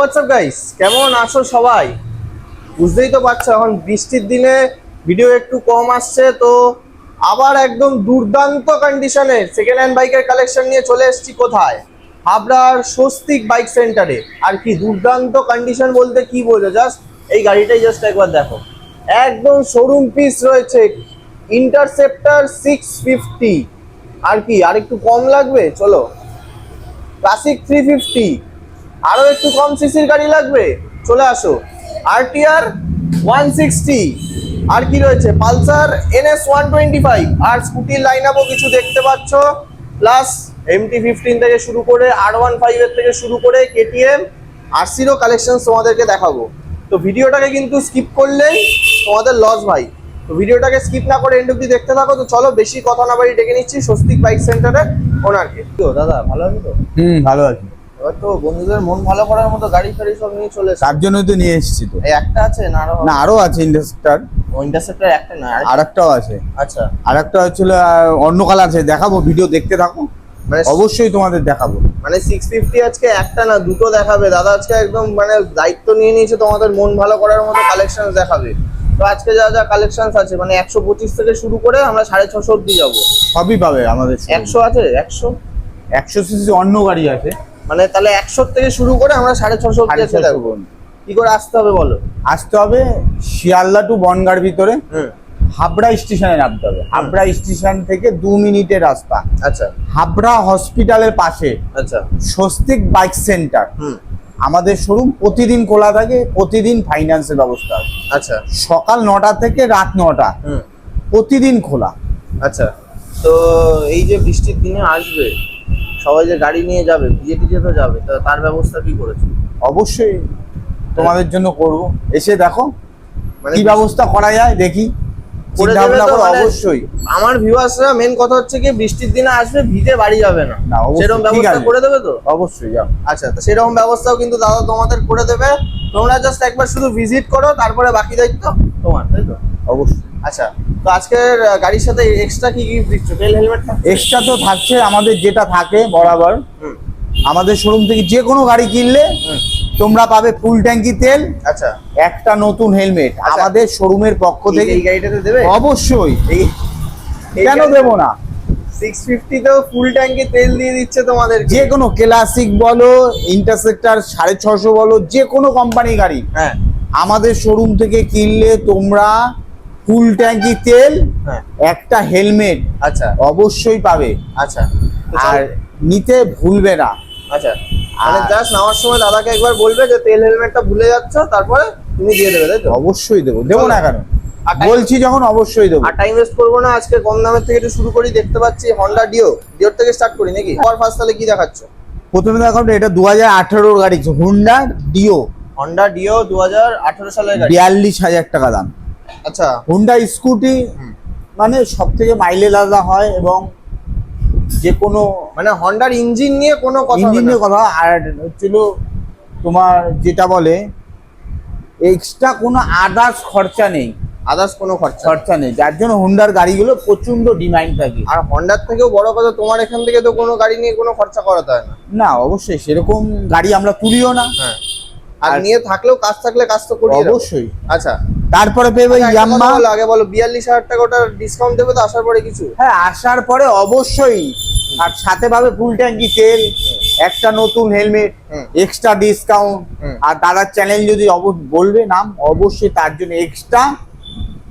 WhatsApp guys কেমন আছো সবাই? বুঝতেই তো পারছ, এখন বৃষ্টির দিনে ভিডিও একটু কম আসছে, তো আবার একদম দুর্দান্ত কন্ডিশনে সেকেন্ড হ্যান্ড বাইকের কালেকশন নিয়ে চলে এসেছি কোথায়? হাবড়ার স্বস্তিক বাইক সেন্টারে আর কি দুর্দান্ত কন্ডিশন বলতে কি বোঝো জাস্ট এই গাড়িটাই জাস্ট একবার দেখো। একদম শোরুম পিস রয়েছে ইন্টারসেপ্টার সিক্স ফিফটি আর কি আর একটু কম লাগবে? চলো। ক্লাসিক থ্রি ফিফটি আরও একটু কম সিসির গাড়ি লাগবে। চলে আসো। আরটিআর ওয়ান সিক্সটি আর কি রয়েছে? Pulsar NS one twenty five আর স্কুটির লাইন আপও কিছু দেখতে পাচ্ছ। প্লাস এমটি ফিফটিন থেকে শুরু করে আর ওয়ান ফাইভের থেকে শুরু করে কেটিএম আরসিরও কালেকশন তোমাদেরকে দেখাবো। তো ভিডিওটাকে কিন্তু স্কিপ করলেই তোমাদের লস ভাই। তো ভিডিওটাকে স্কিপ না করে এন্ড অব্দি দেখতে থাকো। তো চলো বেশি কথা না বাড়ি ডেকে নিচ্ছি স্বস্তিক বাইক সেন্টারের ওনারকে তো দাদা, ভালো আছো তো? হুম, ভালো আছি। এবার তো বন্ধুদের মন ভালো করার মতো গাড়ি ফাড়ি সব নিয়ে চলে এসেছে। তার জন্যই তো নিয়ে এসেছি তো। এই একটা আছে না আরও? না আরও আছে ইন্টারসেপ্টার একটা না আর আর একটাও আছে। আচ্ছা। হচ্ছিল অন্য কালার আছে দেখাবো ভিডিও দেখতে থাকো। মানে অবশ্যই তোমাদের দেখাবো। মানে সিক্স ফিফটি আজকে একটা না দুটো দেখাবে। দাদা আজকে একদম মানে দায়িত্ব নিয়ে নিয়েছে তোমাদের মন ভালো করার মতো কালেকশন দেখাবে। তো আজকে যা যা কালেকশন আছে মানে একশো পঁচিশ থেকে শুরু করে আমরা সাড়ে ছশো অব্দি যাব। সবই পাবে আমাদের একশো আছে? একশো? একশো সিসি অন্য গাড়ি আছে। মানে তাহলে একশো থেকে শুরু করে আমরা সাড়ে ছশো কি করে আসতে হবে বলো? আসতে হবে শিয়ালদা টু বনগার ভিতরে। হুম। হাবড়া স্টেশনে নামতে হবে। হাবড়া স্টেশন থেকে দু মিনিটের রাস্তা। আচ্ছা। হাবড়া হসপিটালের পাশে আচ্ছা। Swastik bike centre. হুম। আমাদের শোরুম প্রতিদিন খোলা থাকে প্রতিদিন ফাইন্যান্সের ব্যবস্থা আছে। আচ্ছা। সকাল নটা থেকে রাত নটা। হুম। প্রতিদিন খোলা। আচ্ছা। তো এই যে বৃষ্টির দিনে আসবে সবাই যে গাড়ি নিয়ে যাবে ভিজে টিজে তো যাবে তো তার ব্যবস্থা কি করেছে? অবশ্যই তোমাদের জন্য করব। এসে দেখো মানে কি ব্যবস্থা করা যায় দেখি। মানে- অবশ্যই। আমার ভিউয়ার্সরা মেন কথা হচ্ছে কি বৃষ্টির দিনে আসবে ভিজে বাড়ি যাবে না। সেরকম ব্যবস্থা করে দেবে তো? অবশ্যই যাও। আচ্ছা সেরকম ব্যবস্থাও কিন্তু দাদা তোমাদের করে দেবে। তোমরা জাস্ট একবার শুধু ভিজিট করো তারপরে বাকি দায়িত্ব তোমার তাই তো? অবশ্যই। আচ্ছা তো আজকের গাড়ির সাথে এক্সট্রা কি কি দিচ্ছ তেল হেলমেট এক্সট্রা তো থাকছে আমাদের যেটা থাকে বরাবর। আমাদের শোরুম থেকে যে কোনো গাড়ি কিনলে তোমরা পাবে ফুল ট্যাঙ্কি তেল আচ্ছা। একটা নতুন হেলমেট আচ্ছা। আমাদের শোরুমের পক্ষ থেকে এই গাড়িটাতে দেবে? অবশ্যই। কেন দেবো না? সিক্স ফিফটিতেও ফুল ট্যাঙ্কি তেল দিয়ে দিচ্ছে তোমাদের যে কোনো ক্লাসিক বলো ইন্টারসেক্টর সাড়ে ছশো বলো যে কোনো কোম্পানি গাড়ি। হ্যাঁ। আমাদের শোরুম থেকে কিনলে তোমরা ফুল ট্যাঙ্কি তেল হ্যাঁ। একটা হেলমেট আচ্ছা। অবশ্যই পাবে। আচ্ছা। আর নিতে ভুলবে না। আচ্ছা। মানে আর- জাস্ট নামার সময় দাদাকে একবার বলবে যে তেল হেলমেটটা ভুলে যাচ্ছ তারপরে তুমি দিয়ে দেবে তাই তো? অবশ্যই দেবো। দেবো না কেন? বলছি যখন অবশ্যই দেবো। আর টাইম ওয়েস্ট করব না আজকে কম দামের থেকে একটু শুরু করি দেখতে পাচ্ছি হন্ডা ডিও ডিওর থেকে স্টার্ট করি নাকি? আর ফার্স্ট তাহলে কি দেখাচ্ছ? প্রথমে দেখাবো এটা দু হাজার আঠেরোর গাড়ি হুন্ডা ডিও হন্ডা ডিও দু হাজার আঠারো সালের বিয়াল্লিশ হাজার টাকা দাম। আচ্ছা। হুন্ডা স্কুটি মানে সব থেকে মাইলেজ আলাদা হয় এবং যে কোনো মানে হন্ডার ইঞ্জিন নিয়ে কোনো কথা হবে ইঞ্জিনের না। কথা আর হচ্ছিল তোমার যেটা বলে এক্সট্রা কোনো আদার্স খরচা নেই। আদার্স কোনো খরচা খরচা নেই। যার জন্য হন্ডার গাড়িগুলো প্রচণ্ড ডিমান্ড থাকে। আর হন্ডার থেকেও বড় কথা তোমার এখান থেকে তো কোনো গাড়ি নিয়ে কোনো খরচা করাতে হয় না। না অবশ্যই সেরকম গাড়ি আমরা তুলিও না। হ্যাঁ। আর নিয়ে থাকলেও কাজ থাকলে কাজ তো করি অবশ্যই। আচ্ছা। তারপরে পেবে আচ্ছা, ইয়াম্মা। আগে বলো বিয়াল্লিশ হাজার টাকা ওটার ডিসকাউন্ট দেবে তো আসার পরে কিছু? হ্যাঁ আসার পরে অবশ্যই। আর সাথে পাবে ফুল ট্যাঙ্কি তেল একটা নতুন হেলমেট এক্সট্রা ডিসকাউন্ট আর দাদার চ্যানেল যদি বলবে নাম অবশ্যই তার জন্য এক্সট্রা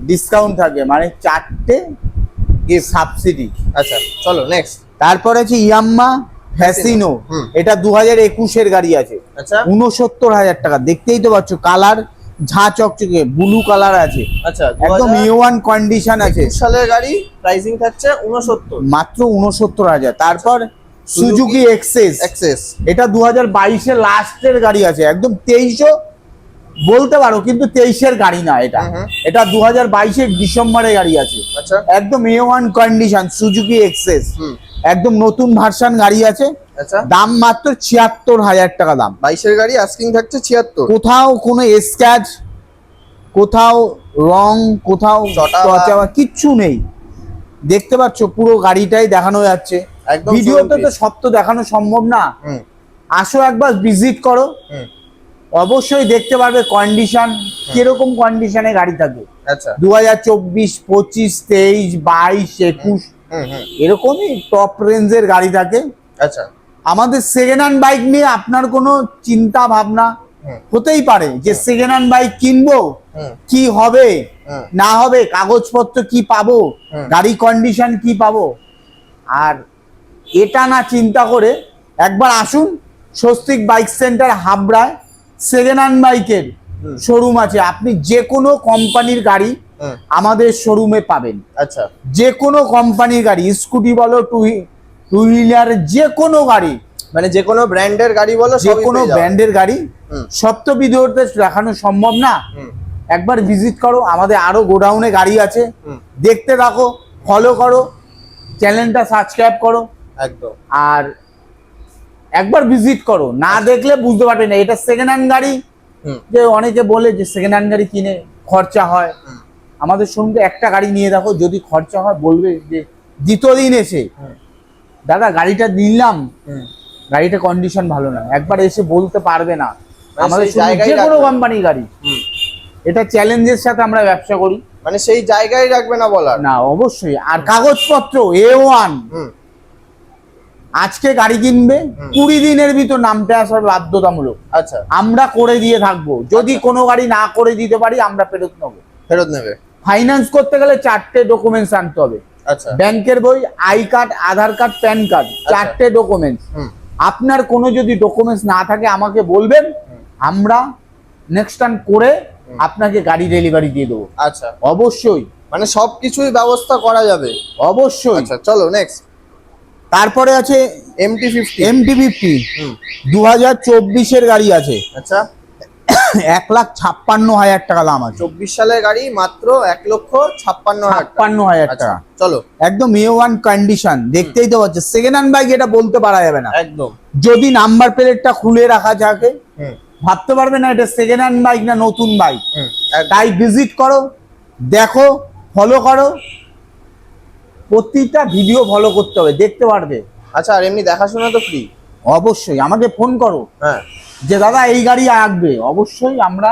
ডিসকাউন্ট থাকবে। মানে চারটে সাবসিডি আচ্ছা চলো নেক্সট তারপরে আছে ইয়াম্মা। ফ্যাসিনো এটা দু হাজার একুশের গাড়ি আছে। আচ্ছা। উনসত্তর হাজার টাকা। দেখতেই তো পাচ্ছ কালার ঝা চকচকে ব্লু কালার আছে। আচ্ছা একদম ইউ ওয়ান কন্ডিশন আছে। সালের গাড়ি প্রাইসিং থাকছে উনসত্তর মাত্র উনসত্তর হাজার। তারপর সুজুকি এক্সেস এক্সেস এটা দু হাজার বাইশের লাস্টের গাড়ি আছে। একদম তেইশও বলতে পারো কিন্তু তেইশের গাড়ি না এটা। এটা দু হাজার বাইশের ডিসেম্বরে গাড়ি আছে। আচ্ছা। একদম A one condition Suzuki Access একদম নতুন ভার্সান গাড়ি আছে। আচ্ছা। দাম মাত্র ছিয়াত্তর হাজার টাকা দাম। বাইশের গাড়ি আস্কিং থাকছে ছিয়াত্তর। কোথাও কোনো স্ক্যাচ কোথাও রং কোথাও কিচ্ছু নেই। দেখতে পাচ্ছ পুরো গাড়িটাই দেখানো যাচ্ছে। ভিডিওতে তো। সব তো দেখানো সম্ভব না। আসো একবার ভিজিট করো। অবশ্যই দেখতে পারবে কন্ডিশন কীরকম কন্ডিশনে গাড়ি থাকে আচ্ছা। দু হাজার চব্বিশ পঁচিশ তেইশ বাইশ একুশ এরকমই টপ রেঞ্জের গাড়ি থাকে। আচ্ছা। আমাদের সেকেন্ড হ্যান্ড বাইক নিয়ে আপনার কোনো চিন্তা ভাবনা হতেই পারে যে সেকেন্ড হ্যান্ড বাইক কিনবো কি হবে না হবে কাগজপত্র কি পাবো গাড়ি কন্ডিশন কি পাবো। আর এটা না চিন্তা করে একবার আসুন স্বস্তিক বাইক সেন্টার হাবড়ায় সেকেন্ড হ্যান্ড বাইকের শোরুম আছে। আপনি যে কোনো কোম্পানির গাড়ি আমাদের শোরুমে পাবেন। আচ্ছা। যে কোনো কোম্পানির গাড়ি স্কুটি বলো টু টু হুইলার যে কোনো গাড়ি। মানে যে কোনো ব্র্যান্ডের গাড়ি বলো যে কোনো ব্র্যান্ডের গাড়ি সব তো ভিডিওতে দেখানো সম্ভব না। একবার ভিজিট করো আমাদের আরও গোডাউনে গাড়ি আছে। দেখতে থাকো ফলো করো চ্যানেলটা সাবস্ক্রাইব করো। একদম। আর একবার ভিজিট করো না দেখলে বুঝতে পারবে না এটা সেকেন্ড হ্যান্ড গাড়ি যে অনেকে বলে যে সেকেন্ড হ্যান্ড গাড়ি কিনে খরচা হয়। আমাদের সঙ্গে একটা গাড়ি নিয়ে দেখো যদি খরচা হয় বলবে যে দ্বিতীয় দিন এসে। দাদা গাড়িটা নিলাম। গাড়িটা কন্ডিশন ভালো না। একবার এসে বলতে পারবে না। মানে আমাদের যে কোনো। কোম্পানির গাড়ি। এটা চ্যালেঞ্জের সাথে আমরা ব্যবসা করি। মানে সেই জায়গায় রাখবে না বলার? না অবশ্যই। আর কাগজপত্র এ ওয়ান আজকে গাড়ি কিনবে কুড়ি দিনের ভিতর নামতে আসার বাধ্যতামূলক। আচ্ছা। আমরা করে দিয়ে থাকব। যদি আচ্ছা। কোনো গাড়ি না করে দিতে পারি আমরা ফেরত নেব। ফেরত নেবে। ফাইন্যান্স করতে গেলে চারটে ডকুমেন্টস আনতে হবে। আচ্ছা। ব্যাংকের বই I card Aadhaar card PAN card চারটে ডকুমেন্টস আপনার কোনো যদি ডকুমেন্টস না থাকে আমাকে বলবেন আমরা নেক্সট টাইম করে আপনাকে গাড়ি ডেলিভারি দিয়ে দেবো। আচ্ছা। অবশ্যই। মানে সবকিছুই ব্যবস্থা করা যাবে? অবশ্যই। আচ্ছা চলো নেক্সট তারপরে আছে এমটি ফিফটি এমটি ফিফটি দু হাজার চব্বিশের গাড়ি আছে। আচ্ছা। এক লাখ ছাপ্পান্ন হাজার টাকা দাম আছে। চব্বিশ সালের গাড়ি মাত্র এক লক্ষ ছাপ্পান্ন। ছাপ্পান্ন হাজার আচ্ছা টাকা। চলো। একদম এ ওয়ান কন্ডিশন দেখতেই তো পাচ্ছে। সেকেন্ড হ্যান্ড বাইক এটা বলতে পারা যাবে না। একদম। যদি নাম্বার প্লেটটা খুলে রাখা থাকে হুম। ভাবতে পারবে না এটা সেকেন্ড হ্যান্ড বাইক না নতুন বাইক তাই ভিজিট করো দেখো ফলো করো। প্রতিটা ভিডিও ফলো করতে হবে দেখতে পারবে। আচ্ছা আর এমনি দেখাশোনা তো ফ্রি অবশ্যই আমাকে ফোন করো। হ্যাঁ। যে দাদা এই গাড়ি আসবে অবশ্যই আমরা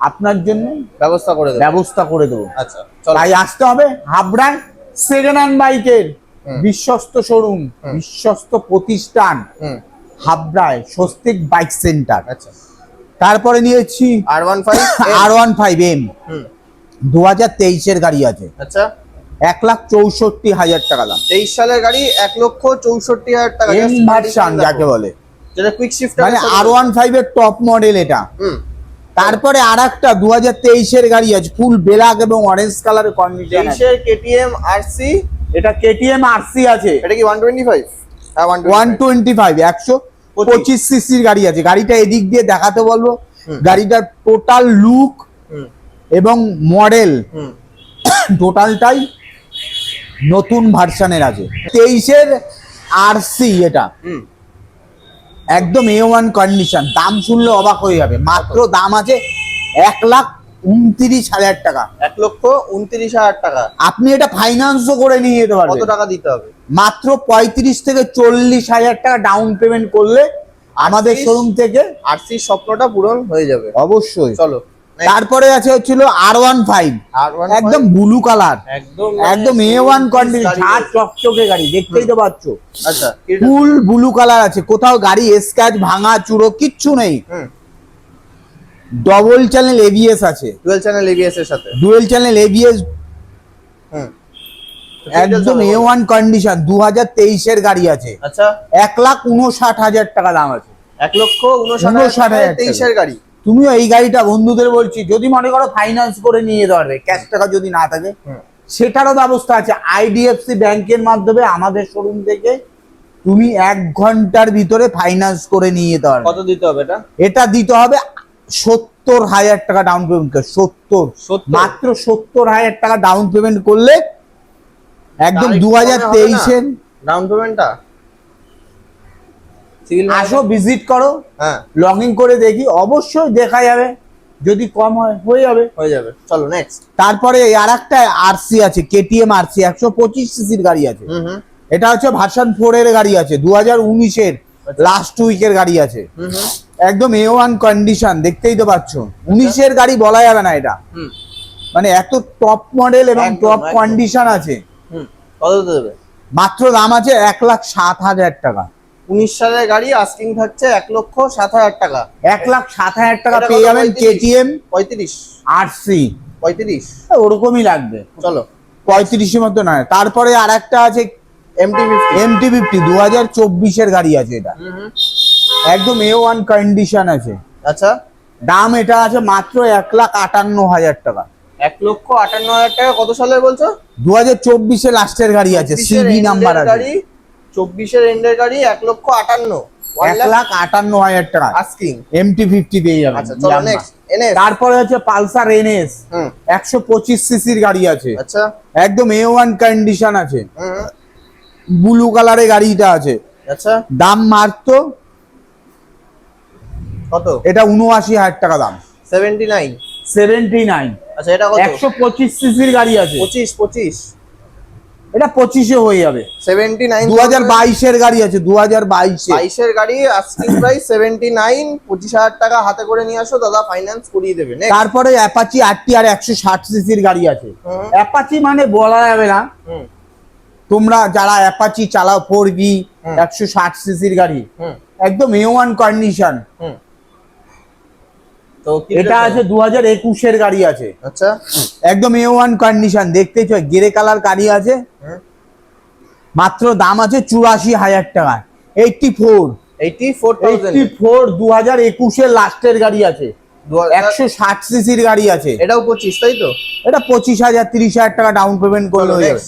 আপনার জন্য ব্যবস্থা করে দেবো। ব্যবস্থা করে দেবো। আচ্ছা তাই আসতে হবে হাবড়ায় সেকেন্ড হ্যান্ড বাইকের বিশ্বস্ত শোরুম বিশ্বস্ত প্রতিষ্ঠান হাবড়ায় স্বস্তিক বাইক সেন্টার আচ্ছা। তারপরে নিয়েছি R one five R one five M দু হাজার তেইশের গাড়ি আছে। আচ্ছা। এক লাখ চৌষট্টি হাজার টাকা দাম। তেইশ সালের গাড়ি এক লক্ষ চৌষট্টি হাজার টাকা। যাকে বলে। যেটা কুইক শিফটার মানে আর ওয়ান ফাইভ এর টপ মডেল এটা। হুম। তারপরে আর একটা দু হাজার তেইশের গাড়ি আছে ফুল ব্ল্যাক এবং অরেঞ্জ কালারের কন্ডিশন তেইশের কেটিএম আরসি এটা কেটিএম আরসি আছে। এটা কি ওয়ান টোয়েন্টি ফাইভ হ্যাঁ ওয়ান টোয়েন্টি ফাইভ একশো পঁচিশ সিসির গাড়ি আছে। গাড়িটা এদিক দিয়ে দেখাতে বলব। গাড়িটার টোটাল লুক হুম। এবং মডেল হুম। টোটালটাই নতুন ভার্সানের আছে। তেইশের আরসি এটা। হুম। একদম এ ওয়ান কন্ডিশন দাম শুনলে অবাক হয়ে যাবে। মাত্র দাম আছে এক লাখ উনত্রিশ হাজার টাকা। এক লক্ষ উনত্রিশ হাজার টাকা। আপনি এটা ফাইন্যান্সও করে নিয়ে যেতে কত পারবেন টাকা দিতে হবে? মাত্র পঁয়ত্রিশ থেকে চল্লিশ হাজার টাকা ডাউন পেমেন্ট করলে আমাদের শোরুম থেকে আরসির স্বপ্নটা পূরণ হয়ে যাবে। অবশ্যই। চলো। তারপরে আছে হচ্ছিল আর ওয়ান ফাইভ একদম ব্লু কালার একদম এ ওয়ান কন্ডিশন ঝাড় চকচকে গাড়ি দেখতেই তো পাচ্ছ। আচ্ছা ফুল ব্লু কালার আছে। কোথাও গাড়ি স্ক্র্যাচ ভাঙা চুরো কিচ্ছু নেই। ডবল চ্যানেল এবিএস আছে। ডুয়েল চ্যানেল এবিএস এর সাথে। ডুয়েল চ্যানেল এবিএস হুম। একদম এ ওয়ান কন্ডিশন দু হাজার তেইশের গাড়ি আছে। আচ্ছা। এক লাখ উনষাট হাজার টাকা দাম আছে। এক লক্ষ উনষাট হাজার তেইশের গাড়ি। তুমিও এই গাড়িটা বন্ধুদের বলছি যদি মনে করো ফাইন্যান্স করে নিয়ে যেতে পারবে ক্যাশ টাকা যদি না থাকে সেটারও ব্যবস্থা আছে। আইডিএফসি ব্যাংকের মাধ্যমে আমাদের শোরুম থেকে তুমি এক ঘণ্টার ভিতরে ফাইন্যান্স করে নিয়ে যেতে পারবে। কত দিতে হবে এটা? এটা দিতে হবে সত্তর হাজার টাকা ডাউন পেমেন্ট সত্তর। মাত্র সত্তর হাজার টাকা ডাউন পেমেন্ট করলে একদম দু হাজার? তেইশের ডাউন পেমেন্টটা আসো ভিজিট করো হ্যাঁ। লগ ইন করে দেখি অবশ্যই দেখা যাবে। যদি কম হয় হয়ে যাবে। হয়ে যাবে। চলো নেক্সট তারপরে আর একটা আরসি আছে কেটিএম আরসি একশো পঁচিশ সিসির গাড়ি আছে। এটা হচ্ছে ভার্সন ফোর এর গাড়ি আছে দু হাজার উনিশের লাস্ট উইকের গাড়ি আছে। একদম এ ওয়ান কন্ডিশন দেখতেই তো পাচ্ছ। উনিশের গাড়ি বলা যাবে না এটা। মানে এত টপ মডেল এবং টপ কন্ডিশন আছে। মাত্র দাম আছে এক লাখ সাত হাজার টাকা। উনিশ সালের গাড়ি আস্কিং থাকছে এক লক্ষ সাত হাজার টাকা। এক লাখ সাত হাজার টাকা পেয়ে যাবেন কেটিএম পঁয়ত্রিশ। আর সি পঁয়ত্রিশ। ওরকমই লাগবে। চলো। পঁয়ত্রিশের মতো নয়। তারপরে আর একটা আছে এমটি ফিফটি এমটি ফিফটি দু হাজার চব্বিশের গাড়ি আছে এটা। একদম এ ওয়ান কন্ডিশন আছে। আচ্ছা। দাম এটা আছে মাত্র এক লাখ আটান্ন হাজার টাকা। এক লক্ষ আটান্ন হাজার টাকা কত সালের বলছো? দু হাজার চব্বিশে লাস্টের গাড়ি আছে 24 এর সিবি নাম্বার আছে। গাড়ি চব্বিশের এন্ডের গাড়ি এক লক্ষ আটান্ন। এক লাখ আটান্ন হাজার টাকা। আস্কিং এমটি ফিফটি পেয়ে যাবেন আচ্ছা চলো নেক্সট তারপরে হচ্ছে পালসার এনএস একশো পঁচিশ সিসির গাড়ি আছে। আচ্ছা। একদম এ ওয়ান কন্ডিশন আছে। ব্লু কালারের গাড়িটা আছে। আচ্ছা। দাম মারতো কত? এটা উনআশি হাজার টাকা দাম। সেভেন্টি নাইন সেভেন্টি নাইন আচ্ছা এটা কত? একশো পঁচিশ সিসির গাড়ি আছে। পঁচিশ পঁচিশ। এটা পঁচিশে হয়ে যাবে। সেভেন্টি নাইন দু হাজার বাইশের গাড়ি আছে দু হাজার বাইশে। বাইশের গাড়ি আস্কিং প্রাইস সেভেন্টি নাইন পঁচিশ হাজার টাকা হাতে করে নিয়ে আসো দাদা ফাইন্যান্স করিয়ে দেবে। তারপরে অ্যাপাচি আটটি আর একশো ষাট সিসির গাড়ি আছে। অ্যাপাচি মানে বলা যাবে না। হুম। তোমরা যারা অ্যাপাচি চালাও ফোর বি একশো ষাট সিসির গাড়ি একদম এ ওয়ান কন্ডিশন এটা? আছে দু হাজার একুশের গাড়ি আছে। আচ্ছা। একদম এ ওয়ান কন্ডিশন দেখতেই চাই গেরে কালার গাড়ি আছে। মাত্র দাম আছে চুরাশি হাজার টাকা eighty four eighty four eighty four দু হাজার একুশের লাস্টের গাড়ি আছে। একশো ষাট সিসির গাড়ি আছে। এটাও পঁচিশ তাই তো? এটা পঁচিশ হাজার তিরিশ হাজার টাকা ডাউন পেমেন্ট করলে হয়ে যাবে।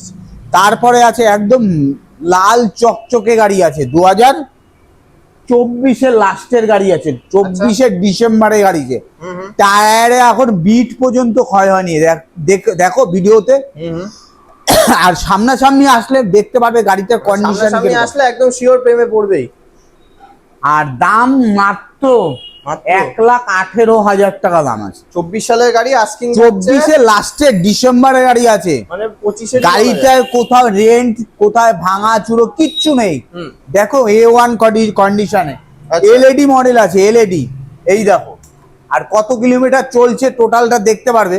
তারপরে আছে একদম লাল চকচকে গাড়ি আছে দু হাজার চব্বিশের লাস্টের গাড়ি আছে চব্বিশে ডিসেম্বরে গাড়ি আছে হুম হুম। টায়ারে এখন বিট পর্যন্ত ক্ষয় হয়নি। দেখ- ভিডিওতে। আর সামনাসামনি আসলে দেখতে পাবে গাড়িটার কন্ডিশন সামনে আসলে একদম শিওর প্রেমে পড়বেই। আর দাম মাত্র? এক লাখ আঠেরো হাজার টাকা দাম আছে। চব্বিশ সালের গাড়ি আস্কিং চব্বিশে লাস্টে ডিসেম্বরে গাড়ি আছে। মানে পঁচিশে গাড়িটার কোথাও রেন্ট কোথায় ভাঙা চুরো কিচ্ছু নেই। দেখো এ ওয়ান কন্ডিশনে। এলইডি মডেল আছে এলইডি এই দেখো। আর কত কিলোমিটার চলছে টোটালটা দেখতে পারবে?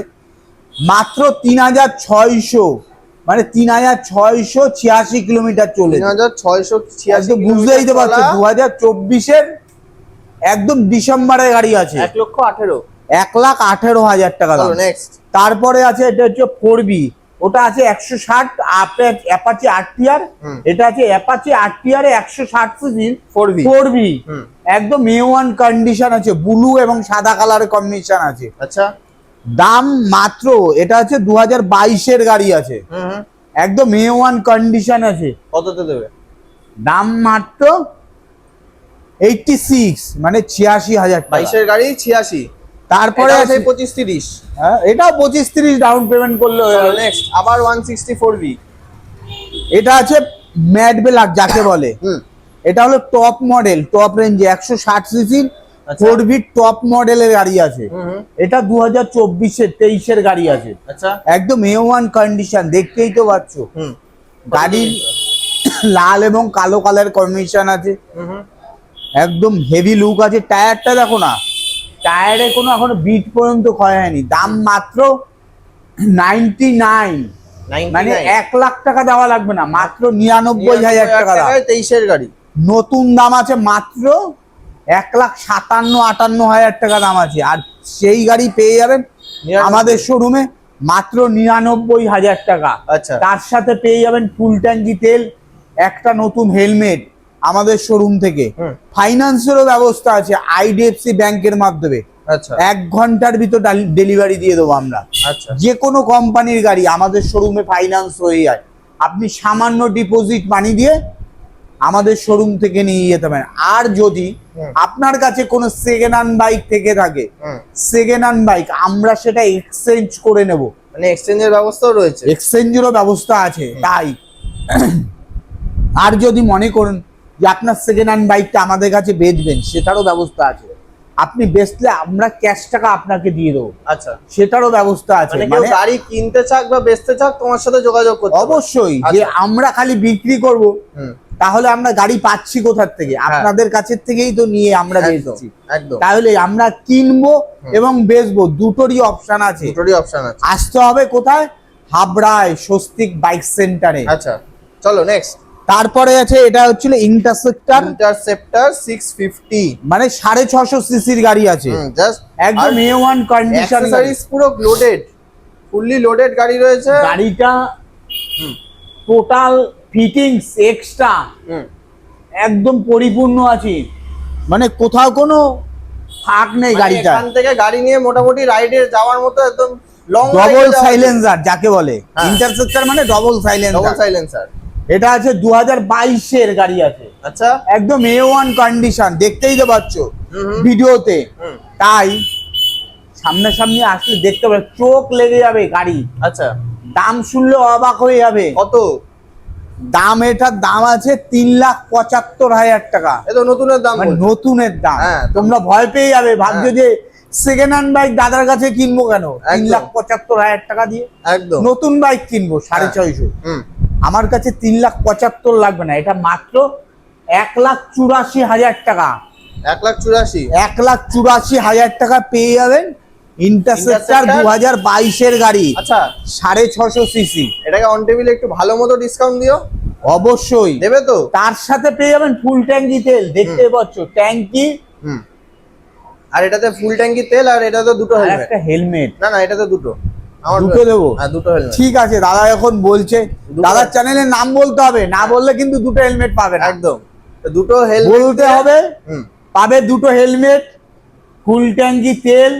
মাত্র তিন হাজার ছয়শো মানে তিন হাজার ছয়শো ছিয়াশি কিলোমিটার চলে তিন হাজার ছয়শো ছিয়াশি বুঝতেই তো পারছ দু হাজার চব্বিশের একদম ডিসেম্বরের গাড়ি আছে। এক লক্ষ আঠেরো। এক লাখ আঠেরো হাজার টাকা দাম। তারপরে আছে এটা হচ্ছে ফোর বি ওটা আছে একশো ষাট অ্যাপাচি আরটিআর এটা আছে অ্যাপাচি আরটিআর একশো ষাট সিসির ফোর ভি ফোর বি হুম। একদম এ ওয়ান কন্ডিশন আছে ব্লু এবং সাদা কালারের কম্বিনেশন আছে। আচ্ছা। দাম মাত্র এটা আছে দু হাজার বাইশের গাড়ি আছে। একদম এ ওয়ান কন্ডিশন আছে। কততে দেবে? দাম মাত্র এইটটি সিক্স মানে ছিয়াশি হাজার বাইশের গাড়ি ছিয়াশি। তারপরে আছে পঁচিশ তিরিশ। হ্যাঁ, এটাও পঁচিশ তিরিশ ডাউন পেমেন্ট করলে নেক্সট আবার ওয়ান সিক্সটি ফোর ভি এটা আছে ম্যাট বেলাক যাকে বলে। হুম। এটা হলো টপ মডেল টপ রেঞ্জে একশো ষাট সিসির। ফোর ভি টপ মডেলের গাড়ি আছে। এটা দু হাজার চব্বিশের তেইশের গাড়ি আছে। আচ্ছা। একদম এ ওয়ান কন্ডিশন দেখতেই তো পাচ্ছ। হুম। গাড়ির লাল এবং কালো কালার কম্বিনেশন আছে। একদম হেভি লুক আছে। টায়ারটা দেখো না টায়ারে কোনো এখনও বিট পর্যন্ত ক্ষয় হয়নি। দাম মাত্র নাইনটি নাইন মানে এক লাখ টাকা দেওয়া লাগবে না মাত্র নিরানব্বই হাজার টাকা তেইশের গাড়ি। নতুন দাম আছে মাত্র এক লাখ সাতান্ন আটান্ন হাজার টাকা দাম আছে। আর সেই গাড়ি পেয়ে যাবেন আমাদের শোরুমে মাত্র নিরানব্বই হাজার টাকা। আচ্ছা। তার সাথে পেয়ে যাবেন ফুল ট্যাঙ্কি তেল একটা নতুন হেলমেট আমাদের শোরুম থেকে। ফাইন্যান্সেরও ব্যবস্থা আছে আইডিএফসি ব্যাংকের মাধ্যমে। আচ্ছা। এক ঘণ্টার ভিতর ডেলিভারি দিয়ে দেবো আমরা। আচ্ছা। যে কোনো কোম্পানির গাড়ি আমাদের শোরুমে ফাইন্যান্স হয়ে যায়। আপনি সামান্য ডিপোজিট মানি দিয়ে আমাদের শোরুম থেকে নিয়ে যেতে পারেন। আর যদি আপনার কাছে কোনো সেকেন্ড হ্যান্ড বাইক থেকে থাকে সেকেন্ড হ্যান্ড বাইক আমরা সেটা এক্সচেঞ্জ করে নেব। মানে এক্সচেঞ্জের ব্যবস্থাও রয়েছে। এক্সচেঞ্জেরও ব্যবস্থা আছে তাই। আর যদি মনে করেন যে আপনার সেকেন্ড হ্যান্ড বাইকটা আমাদের কাছে বেচবেন সেটারও ব্যবস্থা আছে। আপনি বেচলে আমরা ক্যাশ টাকা আপনাকে দিয়ে দেবো। আচ্ছা। সেটারও ব্যবস্থা আছে। মানে মানে গাড়ি কিনতে চাক বা বেচতে চাক তোমার সাথে যোগাযোগ করতে অবশ্যই যে আচ্ছা। আমরা খালি বিক্রি করব তাহলে আমরা গাড়ি পাচ্ছি কোথার থেকে? আপনাদের কাছের থেকেই তো নিয়ে আমরা হ্যাঁ। বেচছি তাহলে আমরা কিনবো এবং বেচবো দুটোরই অপশন আছে। দুটোরই অপশন আছে। আসতে হবে কোথায়? হাবড়ায় স্বস্তিক বাইক সেন্টারে আচ্ছা চলো নেক্সট তারপরে আছে এটা হচ্ছিল ইন্টারসেক্টর ইন্টারসেপ্টর সিক্স ফিফটি মানে সাড়ে ছশো সিসির গাড়ি আছে। জাস্ট একদম এ ওয়ান কন্ডিশন পুরো লোডেড ফুললি লোডেড গাড়ি রয়েছে। গাড়িটা টোটাল ফিটিংস এক্সট্রা একদম পরিপূর্ণ আছে। মানে কোথাও কোনো ফাঁক নেই মানে গাড়িটা এখান থেকে গাড়ি নিয়ে মোটামুটি রাইডে যাওয়ার মতো একদম লং ডবল সাইলেন্সার যাকে বলে। হ্যাঁ। ইন্টারসেপ্টর মানে ডবল ডবল সাইলেন্সার সাইলেন্সার এটা আছে দু হাজার বাইশের গাড়ি আছে। আচ্ছা। একদম এ ওয়ান কন্ডিশন দেখতেই তো পাচ্ছ। ভিডিওতে। তাই সামনাসামনি আসলে দেখতে পাবে চোখ লেগে যাবে গাড়ি। আচ্ছা। দাম শুনলে অবাক হয়ে যাবে। কত? দাম এটার দাম আছে তিন লাখ পঁচাত্তর হাজার টাকা। এ তো নতুনের দাম মানে নতুনের দাম। হ্যাঁ। তোমরা ভয় পেয়ে যাবে ভাবছ হ্যাঁ। যে সেকেন্ড হ্যান্ড বাইক দাদার কাছে কিনবো কেন? তিন লাখ পঁচাত্তর হাজার টাকা দিয়ে। একদম। নতুন বাইক কিনবো সাড়ে হ্যাঁ। ছয়শো। আমার কাছে তিন লাখ পঁচাত্তর লাগবে না এটা মাত্র এক লাখ চুরাশি হাজার টাকা। এক লাখ চুরাশি? এক লাখ চুরাশি হাজার টাকা পেয়ে যাবেন ইন্টারসেপ্টার দু হাজার বাইশের গাড়ি আচ্ছা। সাড়ে ছশো সিসি। এটাকে অন টেবিলে একটু ভালো মতো ডিসকাউন্ট দিও। অবশ্যই। দেবে তো? তার সাথে পেয়ে যাবেন ফুল ট্যাঙ্কি তেল দেখতে পাচ্ছ ট্যাঙ্কি হুম। আর এটাতে ফুল ট্যাঙ্কি তেল আর এটাতে দুটো একটা হেলমেট না না এটাতে দুটো। আমার দুটো দেবো? হ্যাঁ দুটো ঠিক আছে দাদা এখন বলছে। দাদার চ্যানেলের নাম বলতে হবে না বললে কিন্তু দুটো হেলমেট পাবে না। একদম। দুটো বলতে হবে পাবে দুটো হেলমেট ফুল ট্যাঙ্কি তেল।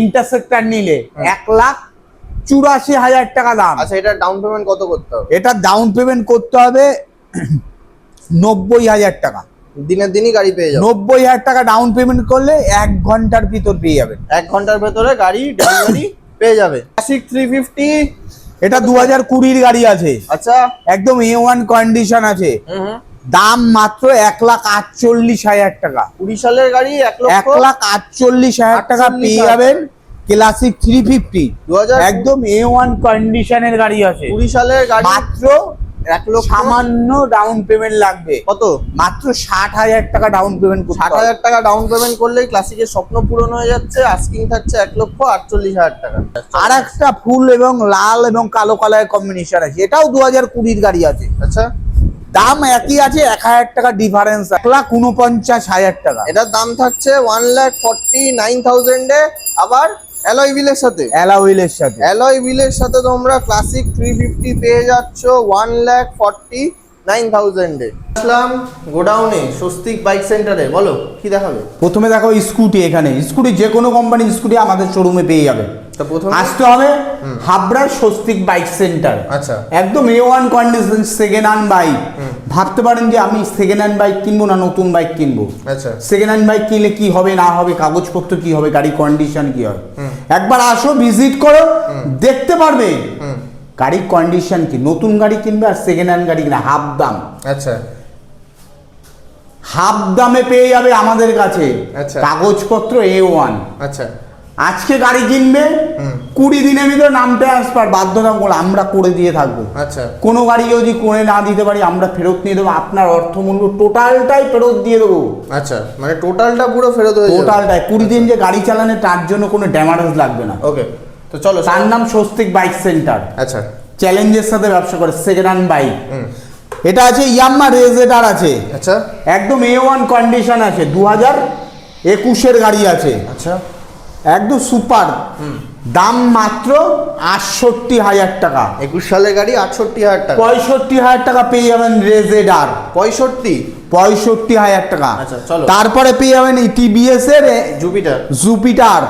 ইন্টারসেক্টর নিলে এক লাখ চুরাশি হাজার টাকা দাম। আচ্ছা এটা ডাউন পেমেন্ট কত করতে হবে? এটা ডাউন পেমেন্ট করতে হবে নব্বই হাজার টাকা। দিনের দিনই গাড়ি পেয়ে যাবে। নব্বই হাজার টাকা ডাউন পেমেন্ট করলে এক ঘণ্টার ভিতর পেয়ে যাবেন। এক ঘণ্টার ভেতরে গাড়ি ডেলিভারি পেয়ে যাবে। ক্লাসিক থ্রি ফিফটি এটা দু হাজার কুড়ির গাড়ি আছে। আচ্ছা। একদম এ ওয়ান কন্ডিশন আছে। দাম মাত্র এক লাখ আটচল্লিশ হাজার টাকা। কুড়ি সালের গাড়ি এক লাখ আটচল্লিশ হাজার টাকা পেয়ে যাবেন ক্লাসিক থ্রি ফিফটি 2000 একদম এ ওয়ান কন্ডিশনের গাড়ি আছে। কুড়ি সালের গাড়ি। মাত্র এক লক্ষ সামান্য ডাউন পেমেন্ট লাগবে। কত? মাত্র ষাট হাজার টাকা ডাউন পেমেন্ট ষাট হাজার টাকা ডাউন পেমেন্ট করলেই ক্লাসিকের স্বপ্ন পূরণ হয়ে যাচ্ছে আস্কিং থাকছে এক লক্ষ আটচল্লিশ হাজার টাকা। আর একটা ফুল এবং লাল এবং কালো কালারের কম্বিনেশন আছে। এটাও দু হাজার কুড়ির গাড়ি আছে। আচ্ছা। দাম একই আছে এক হাজার টাকা ডিফারেন্স এক লাখ উনপঞ্চাশ হাজার টাকা। এটার দাম থাকছে ওয়ান লাখ ফর্টি নাইন থাউজেন্ডে আবার অ্যালয় হুইলের সাথে? অ্যালাউইলের সাথে। অ্যালয় হুইলের সাথে তোমরা ক্লাসিক থ্রি ফিফটি পেয়ে যাচ্ছ ওয়ান লাখ ফর্টি নাইন থাউজেন্ডে আসলাম গোডাউনে স্বস্তিক বাইক সেন্টারে বলো কি দেখাবে? প্রথমে দেখো স্কুটি এখানে। স্কুটি যে কোনো কোম্পানির স্কুটি আমাদের শোরুমে পেয়ে যাবে। তো প্রথমে? আসতে হবে হাবড়ার স্বস্তিক বাইক সেন্টার আচ্ছা। একদম A one condition second hand bike ভাবতে পারেন যে আমি সেকেন্ড হ্যান্ড বাইক কিনবো না নতুন বাইক কিনবো? আচ্ছা। সেকেন্ড হ্যান্ড বাইক কিনলে কি হবে না হবে কাগজপত্র কি হবে গাড়ি কন্ডিশন কি হবে? একবার আসো ভিজিট করো দেখতে পারবে। গাড়ির কন্ডিশন কি? নতুন গাড়ি কিনবে আর সেকেন্ড হ্যান্ড গাড়ি কিনবে? হাফ দাম। আচ্ছা। হাফ দামে পেয়ে যাবে আমাদের কাছে। আচ্ছা। কাগজপত্র এ ওয়ান আচ্ছা। আজকে গাড়ি কিনবে কুড়ি দিনের ভিতরে নাম ট্রান্সফার বাধ্যতামূলক আমরা করে দিয়ে থাকব। আচ্ছা। কোনো গাড়ি যদি করে না দিতে পারি আমরা ফেরত নিয়ে দেবো আপনার অর্থমূল্য টোটালটাই ফেরত দিয়ে দেবো। আচ্ছা মানে টোটালটা পুরো ফেরত হয়ে টোটালটাই কুড়ি দিন যে গাড়ি চালানে তার জন্য কোনো ড্যামারেজ লাগবে না। ওকে তো চলো তার নাম স্বস্তিক বাইক সেন্টার। আচ্ছা। চ্যালেঞ্জের সাথে ব্যবসা করে সেকেন্ড হ্যান্ড বাইক এটা আছে ইয়াম্মা রেজেটার আছে। আচ্ছা। একদম এ ওয়ান কন্ডিশন আছে। দু হাজার একুশের গাড়ি আছে। আচ্ছা। একদম সুপার। দাম মাত্র আটষট্টি হাজার টাকা। একুশ সালের গাড়ি আটষট্টি হাজার টাকা। পঁয়ষট্টি হাজার টাকা পেয়ে যাবেন রেজেড আর পঁয়ষট্টি? পঁয়ষট্টি হাজার টাকা। আচ্ছা, চলো। তারপরে পেয়ে যাবেন টিবিএস এর জুপিটার জুপিটার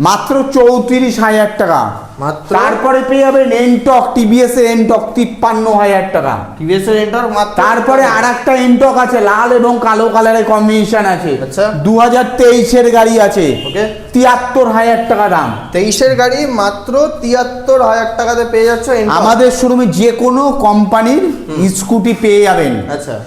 মাত্র চৌত্রিশ হাজার টাকা। মাত্র তারপরে পেয়ে যাবেন এনটক টিবিএস এর এনটক তিপ্পান্ন হাজার টাকা। টিভিএস এর মাত্র তারপরে আর একটা এনটক আছে লাল এবং কালো কালারের কম্বিনেশন আছে। আচ্ছা। দু হাজার তেইশের গাড়ি আছে। ওকে। তিয়াত্তর হাজার টাকা দাম। তেইশের গাড়ি মাত্র তিয়াত্তর হাজার টাকাতে পেয়ে যাচ্ছ। আমাদের শোরুমে যে কোনো কোম্পানির স্কুটি পেয়ে যাবেন। আচ্ছা।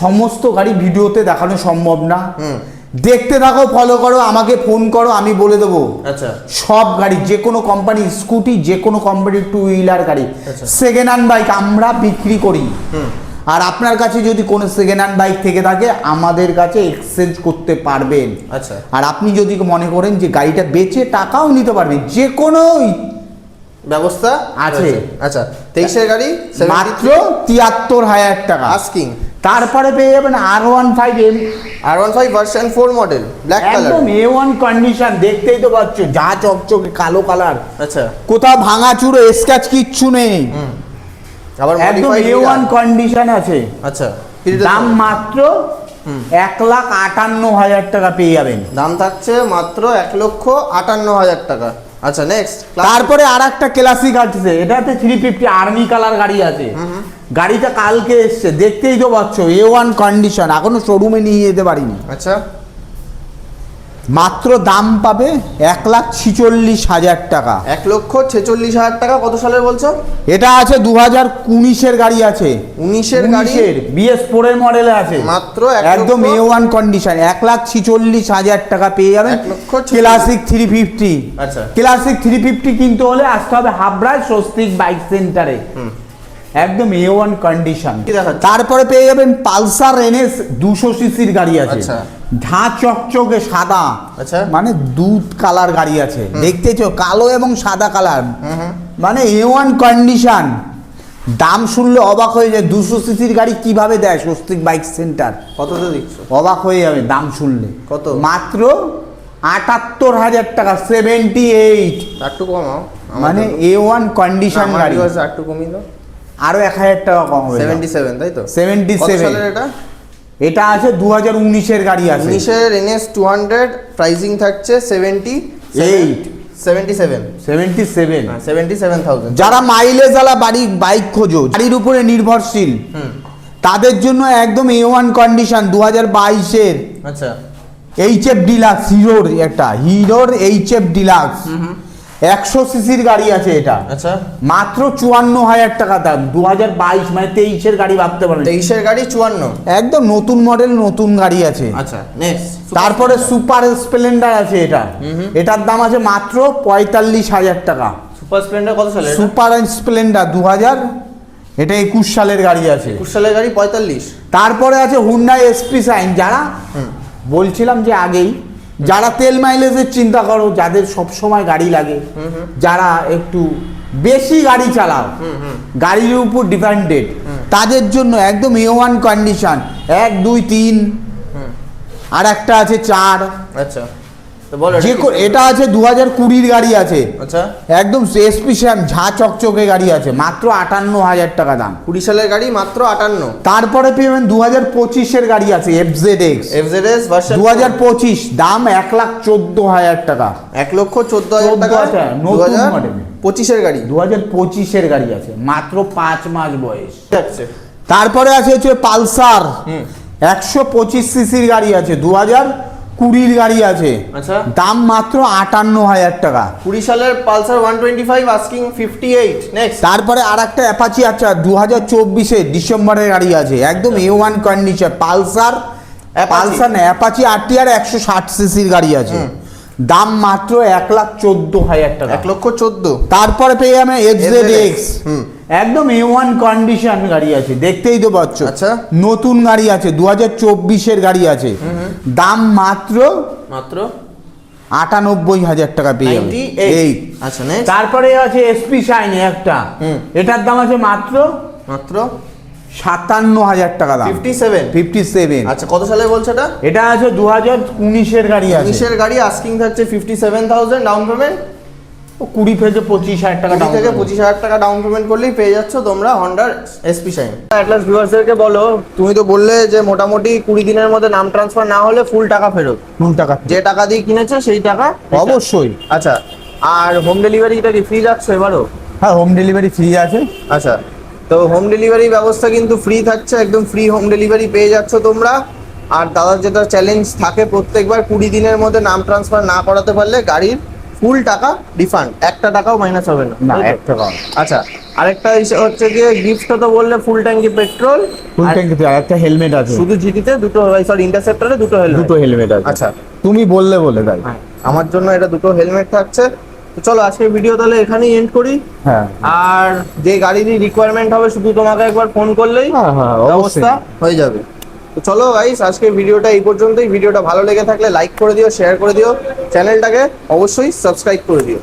সমস্ত গাড়ি ভিডিওতে দেখানো সম্ভব না। হুম। দেখতে থাকো ফলো করো আমাকে ফোন করো আমি বলে দেবো। আচ্ছা। সব গাড়ি যে কোনো কোম্পানির স্কুটি যে কোনো কোম্পানির টু হুইলার গাড়ি। সেকেন্ড হ্যান্ড বাইক আমরা বিক্রি করি। আর আপনার কাছে যদি কোনো সেকেন্ড হ্যান্ড বাইক থেকে থাকে আমাদের কাছে এক্সচেঞ্জ করতে পারবেন। আচ্ছা। আর আপনি যদি মনে করেন যে গাড়িটা বেচে টাকাও নিতে পারবেন যে কোনো ব্যবস্থা আছে। আচ্ছা তেইশের গাড়ি মাত্র তিয়াত্তর হাজার টাকা। আস্কিং তারপরে পেয়ে যাবেন R one five M R one five version four model black colour একদম এ ওয়ান কন্ডিশন দেখতেই তো পাচ্ছ যা চকচকে কালো কালার আচ্ছা। কোথাও ভাঙা চুরো স্ক্যাচ কিচ্ছু নেই। আবার একদম এ ওয়ান কন্ডিশন আছে। আচ্ছা দাম মাত্র এক লাখ আটান্ন হাজার টাকা পেয়ে যাবেন। দাম থাকছে মাত্র এক লক্ষ আটান্ন হাজার টাকা। আচ্ছা নেক্সট তারপরে আর একটা ক্লাসিক আছে এটাতে থ্রি ফিফটি আর্মি কালার গাড়ি আছে। গাড়িটা কালকে এসছে দেখতেই তো পাচ্ছ এ ওয়ান কন্ডিশন এখনও শোরুমে নিয়ে যেতে পারিনি। আচ্ছা। মাত্র দাম পাবে এক লাখ ছিচল্লিশ হাজার টাকা। এক লক্ষ ছেচল্লিশ হাজার টাকা কত সালের বলছো? এটা আছে দু হাজার উনিশের গাড়ি আছে। উনিশের গাড়ির বিএস ফোরের মডেলে আছে। মাত্র একদম এ ওয়ান কন্ডিশন এক লাখ ছিচল্লিশ হাজার টাকা পেয়ে যাবেন লক্ষ ক্লাসিক থ্রি ফিফটি আচ্ছা। ক্লাসিক থ্রি ফিফটি কিনতে হলে আসতে হবে হাবড়ায় স্বস্তিক বাইক সেন্টারে। হুম। একদম এ ওয়ান কন্ডিশন? তারপরে পেয়ে যাবেন পালসার এনএস দুশো সিসির গাড়ি আছে। আচ্ছা। ঝাঁ চকচকে সাদা। আচ্ছা। মানে দুধ কালার গাড়ি আছে। দেখতেছো কালো এবং সাদা কালার। মানে এ ওয়ান কন্ডিশন দাম শুনলে অবাক হয়ে যায় দুশো সিসির গাড়ি কীভাবে দেয় স্বস্তিক বাইক সেন্টার? কত দিচ্ছ? অবাক হয়ে যাবে দাম শুনলে। কত? মাত্র আটাত্তর হাজার টাকা সেভেন্টি এইট একটু কমাও। মানে এ ওয়ান কন্ডিশন গাড়ি। একটু কমিয়ে দাও। আরও এক হাজার টাকা কম হবে সেভেন্টি সেভেন তাই তো? 77 কত সালের এটা? এটা আছে দু হাজার উনিশের গাড়ি আছে। উনিশের এনএস টু হান্ড্রেড প্রাইসিং থাকছে seventy eight seventy seven seventy seven seventy seven thousand যারা মাইলেজ আলা বাড়ি বাইক খোঁজো গাড়ির উপরে নির্ভরশীল তাদের জন্য একদম এ ওয়ান কন্ডিশন দু হাজার বাইশের। আচ্ছা। এইচ এফ ডিলাক্স হিরোর একটা হিরোর এইচ এফ ডিলাক্স একশো সিসির গাড়ি আছে এটা। আচ্ছা। মাত্র চুয়ান্ন হাজার টাকা দাম দু হাজার বাইশ মানে তেইশের গাড়ি ভাবতে পারেন তেইশের গাড়ি চুয়ান্ন। একদম নতুন মডেল নতুন গাড়ি আছে। আচ্ছা তারপরে সুপার স্প্লেন্ডার আছে এটা। এটার দাম আছে মাত্র পঁয়তাল্লিশ হাজার টাকা। সুপার স্প্লেন্ডার কত এটা? সুপার স্প্লেন্ডার দু হাজার এটা একুশ সালের গাড়ি আছে। একুশ সালের গাড়ি পঁয়তাল্লিশ। তারপরে আছে হুন্ডা এসপি সাইন যারা বলছিলাম যে আগেই যারা তেল মাইলেজের চিন্তা করো যাদের সব সময় গাড়ি লাগে যারা একটু বেশি গাড়ি চালাও গাড়ির উপর ডিপেন্ডেড তাদের জন্য একদম এ ওয়ান কন্ডিশন এক দুই তিন আর একটা আছে চার। আচ্ছা। যে এটা আছে দু হাজার কুড়ির গাড়ি আছে। আচ্ছা। একদম ঝাঁ চকচকে গাড়ি আছে মাত্র আটান্ন হাজার টাকা দাম। কুড়ি সালের গাড়ি মাত্র আটান্ন। তারপরে দু হাজার পঁচিশের গাড়ি আছে এফজেড এক্স ভার্সন দু হাজার পঁচিশ দাম এক লাখ চোদ্দ হাজার টাকা। এক লক্ষ চোদ্দ হাজার টাকা? নতুন পঁচিশের গাড়ি? দু হাজার পঁচিশের গাড়ি আছে মাত্র পাঁচ মাস বয়স। তারপরে আছে হচ্ছে পালসার। একশো পঁচিশ সিসির গাড়ি আছে দু হাজার কুড়ির গাড়ি আছে। আচ্ছা। দাম মাত্র আটান্ন হাজার টাকা। কুড়ি সালের Pulsar one twenty five asking fifty eight next তারপরে আর একটা অ্যাপাচি আছে দু হাজার চব্বিশে ডিসেম্বরের গাড়ি আছে। একদম A one condition Pulsar Pulsar না অ্যাপাচি আরটি আর একশো ষাট সিসির গাড়ি আছে। দাম মাত্র এক লাখ চোদ্দ হাজার টাকা। এক লক্ষ চোদ্দ। তারপরে পেয়ে এক্সজেড এক্স একদম এ ওয়ান কন্ডিশন গাড়ি আছে দেখতেই তো পাচ্ছ। আচ্ছা। নতুন গাড়ি আছে দু হাজার চব্বিশের গাড়ি আছে। দাম মাত্র মাত্র? আটানব্বই হাজার টাকা পেয়ে যাবে। এই। আচ্ছা তারপরে আছে এসপি শাইনি একটা। হুম। এটার দাম আছে মাত্র মাত্র? সাতান্ন হাজার টাকা দাম। Fifty seven? Fifty seven. আচ্ছা কত সালে বলছে এটা? এটা আছে দু হাজার উনিশের গাড়ি আছে। উনিশের গাড়ি আস্কিং থাকছে fifty seven thousand down payment ও কুড়ি থেকে পঁচিশ হাজার টাকা কুড়ি থেকে পঁচিশ হাজার টাকা ডাউন পেমেন্ট করলেই পেয়ে যাচ্ছ তোমরা হন্ডার এসপি শাইন অ্যাটলাস ভিউয়ার্সদেরকে বলো তুমি তো বললে যে মোটামুটি কুড়ি দিনের মধ্যে নাম ট্রান্সফার না হলে ফুল টাকা ফেরত। কোন টাকা যে টাকা দিয়ে কিনেছে সেই টাকা অবশ্যই। আচ্ছা আর হোম ডেলিভারিটা কি ফ্রি যাচ্ছে এবারও? হ্যাঁ হোম ডেলিভারি ফ্রি আছে। আচ্ছা তো হোম ডেলিভারি ব্যবস্থা কিন্তু ফ্রি থাকছে একদম ফ্রি হোম ডেলিভারি পেয়ে যাচ্ছ তোমরা। আর দাদার যেটা চ্যালেঞ্জ থাকে প্রত্যেকবার কুড়ি দিনের মধ্যে নাম ট্রান্সফার না করাতে পারলে গাড়ির ফুল টাকা রিফান্ড একটা টাকাও মাইনাস হবে না। আচ্ছা আরেকটা হচ্ছে গিয়ে গিফটটা তো বললে ফুল ট্যাঙ্কি পেট্রোল ফুল ট্যাঙ্কিতে আর একটা হেলমেট আছে। শুধু জিটিতে দুটো সরি ইন্টারসেপ্টরে দুটো হেলমেট দুটো হেলমেট আছে। আচ্ছা। তুমি বললে বলে তাই। হ্যাঁ, আমার জন্য এটা দুটো হেলমেট থাকছে। চলো আজকের ভিডিও তাহলে এখানেই এন্ড করি। হ্যাঁ। আর যে গাড়িরই রিকোয়ারমেন্ট হবে শুধু তোমাকে একবার ফোন করলেই হ্যাঁ হ্যাঁ ব্যবস্থা হয়ে যাবে। তো চলো গাইস আজকের ভিডিওটা এই পর্যন্তই। ভিডিওটা ভালো লেগে থাকলে লাইক করে দিও শেয়ার করে দিও। চ্যানেলটাকে অবশ্যই সাবস্ক্রাইব করে দিও।